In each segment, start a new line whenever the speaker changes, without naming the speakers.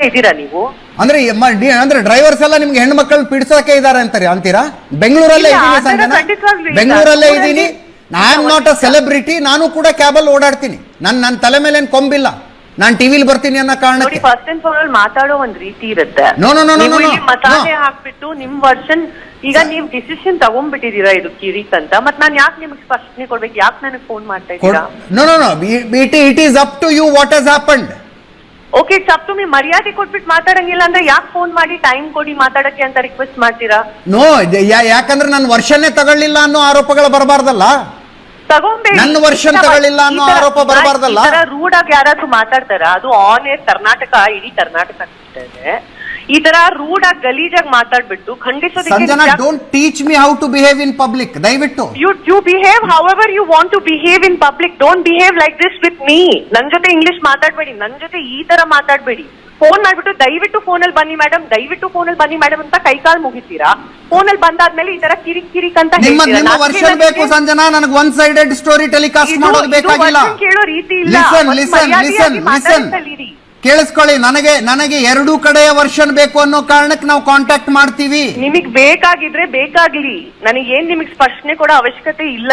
ಇದ್ದೀರಾ ನೀವು?
ಅಂದ್ರೆ ಮ- ಡಿ- ಅಂದ್ರೆ ಡ್ರೈವರ್ಸ್ ಎಲ್ಲ ನಿಮ್ಗೆ ಹೆಣ್ಣು ಮಕ್ಕಳು ಪೀಡಿಸೋಕೆ ಇದಾರೆ ಅಂತಾರೆ ಅಂತೀರಾ? ಬೆಂಗಳೂರಲ್ಲೇ
ಇಲ್ಲ,
ಇದ್ದೀನಿ
ಆ ಥರ
ಸಂಜನಾ
ಖಂಡಿತವಾಗ್ಲೂ ಇಲ್ಲ.
ಬೆಂಗಳೂರಲ್ಲೇ I am not a celebrity ನಾನು ಕೂಡ ಕ್ಯಾಬಲ್ ಓಡಾಡ್ತೀನಿ. ನನ್ ನನ್ನ ತಲೆ ಮೇಲೆ ಏನ್ ಕೊಂಬಿಲ್ಲ. ನಾನು ಟಿವಿಲಿ ಬರ್ತೀನಿ ಅನ್ನೋ
ನೋಡಿ
ಕಾರಣಕ್ಕೆ
ಫಸ್ಟ್ ಅಂಡ್ ಫಾರ್ಮಲ್ ಮಾತಾಡೋ ಒಂದ್ ರೀತಿ ಇರುತ್ತೆ.
No, no, no, no,
ನೀವು
no, no.
ಮಸಾಲೆ
No.
ಹಾಕ್ಬಿಟ್ಟು ನಿಮ್ ವರ್ಷನ್ ಈಗ ನೀವ್ ಡಿಸಿಷನ್ ತಗೊಂಡ್ಬಿಟ್ಟಿದೀರಾ ಇದು ಕಿರಿಕ್ ಅಂತ. ಮತ್ ನಾನು ಯಾಕೆ ನಿಮ್ಗೆ ಸ್ಪಷ್ಟನೆ ಕೊಡ್ಬೇಕು? ಯಾಕೆ ನನಗೆ ಫೋನ್ ಮಾಡ್ತಾ ಇದ್ದೀರಾ?
No no no it it is up to you what has happened
okay ಸಪ್ ತುಮಿ ಮರ್ಯಾದೆ ಕೊಟ್ಬಿಟ್ಟು ಮಾತಾಡಂಗಿಲ್ಲ ಅಂದ್ರೆ ಯಾಕೆ ಫೋನ್ ಮಾಡಿ ಟೈಮ್ ಕೊಡಿ ಮಾತಾಡಕ್ಕೆ ಅಂತ ರಿಕ್ವೆಸ್ಟ್ ಮಾಡ್ತೀರಾ?
ನೋ ಯಾಕಂದ್ರೆ ನಾನು ವರ್ಷನೇ ತಗೊಳ್ಳಿಲ್ಲ ಅನ್ನೋ ಆರೋಪಗಳು ಬರಬಾರ್ದಲ್ಲ?
ತಗೊಂಬೇಡಿ.
ನನ್ನ ವರ್ಷನ್ ತಗೊಳ್ಳಿಲ್ಲ ಅನ್ನೋ ಆರೋಪ ಬರಬಾರ್ದಲ್ಲ?
ರೂಡ್ ಆಗಿ ಯಾರಾದ್ರೂ ಮಾತಾಡ್ತಾರ? ಅದು ಆನ್ ಏರ್ ಕರ್ನಾಟಕ ಇಡೀ ಕರ್ನಾಟಕ ಅಂತ ಇದೆ ಈ ತರ ರೂಡ್ ಆಗಿ ಗಲೀಜಾಗಿ ಮಾತಾಡ್ಬಿಟ್ಟು ಖಂಡಿಸೋದಕ್ಕೆ
Sanjana don't teach me how to behave in public ದಯವಿಟ್ಟು.
You behave behave however you want to behave in public don't behave like this with me. ನನ್ ಜೊತೆ ಇಂಗ್ಲಿಷ್ ಮಾತಾಡ್ಬೇಡಿ. ನನ್ ಜೊತೆ ಈ ತರ ಮಾತಾಡ್ಬೇಡಿ. ಫೋನ್ ಮಾಡ್ಬಿಟ್ಟು ದಯವಿಟ್ಟು ಫೋನಲ್ಲಿ ಬನ್ನಿ ಮೇಡಮ್ ದಯವಿಟ್ಟು ಫೋನಲ್ಲಿ ಬನ್ನಿ ಮೇಡಮ್ ಅಂತ ಕೈಕಾಲ್ ಮುಗಿತೀರಾ? ಫೋನಲ್ಲಿ ಬಂದಾದ್ಮೇಲೆ ಈ ತರ ಕಿರಿಕ್ ಕಿರಿಕ್ ಅಂತ
ನಿಮ್ಮ
ಹೇಳ್ತೀರಾ.
ನಿಮ್ಮ ವರ್ಷನ್ ಬೇಕು ಸಂಜನಾ. ನನಗೆ ಒನ್ ಸೈಡೆಡ್ ಸ್ಟೋರಿ ಟೆಲಿಕಾಸ್ಟ್
ಇದು-
ಮಾಡೋದು
ಇದು
ಬೇಕಾಗಿಲ್ಲ
ವರ್ಷನ್ ಕೇಳೋ ರೀತಿ ಇಲ್ಲ.
ಲಿಸನ್
ಒಂದ್
ಲಿಸನ್
ಮರ್ಯಾದೆಯಾಗಿ
ಲಿಸನ್ ಲಿಸನ್. ಕೇಳಿಸ್ಕೊಳ್ಳಿ ನನಗೆ ನನಗೆ ಎರಡು ಕಡೆಯ ವರ್ಷನ್ ಬೇಕು ಅನ್ನೋ ಕಾರಣಕ್ಕೆ ನಾವು ಕಾಂಟ್ಯಾಕ್ಟ್ ಮಾಡ್ತೀವಿ.
ನಿಮಗೆ ಬೇಕಾಗಿದ್ರೆ ಬೇಕಾಗ್ಲಿ. ನನಗೆ ಏನ್ ನಿಮಗ್ ಸ್ಪಷ್ಟನೆ ಕೊಡೋ ಅವಶ್ಯಕತೆ ಇಲ್ಲ.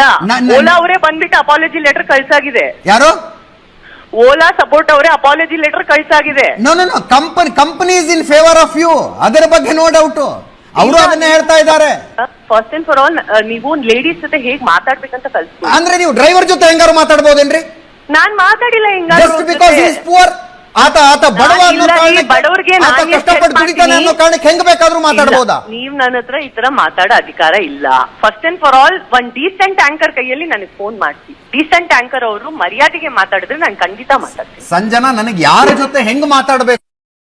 ಓಲಾ ಅವರೇ ಬಂದ್ಬಿಟ್ಟು ಅಪಾಲಜಿ ಲೆಟರ್ ಕಳ್ಸಾಗಿದೆ.
ಯಾರು?
ಓಲಾ ಸಪೋರ್ಟ್ ಅವರೇ apology letter ಕಳ್ಸಾಗಿದೆ.
No no no company company is in favour of you ಅದರ ಬಗ್ಗೆ ನೋ ಡೌಟ್ ಅವರು ಅದನ್ನ ಹೇಳ್ತಾ ಇದ್ದಾರೆ.
ಫಸ್ಟ್ ಅಂಡ್ ಫಾರ್ ಆಲ್ ನೀವು ಲೇಡೀಸ್ ಜೊತೆ ಹೇಗ್ ಮಾತಾಡ್ಬೇಕಂತ ಕಲ್ಸ್ಕೊಡಿ.
ಅಂದ್ರೆ ನೀವು ಡ್ರೈವರ್ ಜೊತೆ ಹೆಂಗಾರು ಮಾತಾಡ್ಬೋದೇನ್ರಿ?
ನಾನ್ ಮಾತಾಡಿಲ್ಲ
ಜಸ್ಟ್ ಬಿಕಾಸ್ ಪುವರ್ ಆತ ಆತ ಬಡವ ಅನ್ನೋ
ಇಲ್ಲ
ಕಾರಣಕ್ಕೆ
ಬಡವ್ರಿಗೆ
ಆತ
ನಾನ್
ಕಷ್ಟಪಟ್ಟು ದುಡಿತಾನೆ
ಮಾಡ್ತೀನಿ?
ಅನ್ನೋ ಕಾರಣಕ್ಕೆ ಹೆಂಗ್ ಬೇಕಾದ್ರೂ ಮಾತಾಡ್ಬೋದಾ?
ನೀವ್ ನನ್ನ ಹತ್ರ ಈ ತರ ಮಾತಾಡೋ ಅಧಿಕಾರ ಇಲ್ಲ. ಫಸ್ಟ್ ಅಂಡ್ ಫಾರ್ ಆಲ್ ಒಂದ್ ಡೀಸೆಂಟ್ ಆಂಕರ್ ಕೈಯಲ್ಲಿ ನನಗೆ ಫೋನ್ ಮಾಡ್ತಿ ಡೀಸೆಂಟ್ ಆಂಕರ್ ಅವರು ಮರ್ಯಾದೆಗೆ ಮಾತಾಡಿದ್ರೆ ನಾನು ಖಂಡಿತ ಮಾತಾಡ್ತೀನಿ.
ಸಂಜನಾ ನನಗೆ ಯಾರ ಜೊತೆ ಹೆಂಗ್ ಮಾತಾಡ್ಬೇಕು?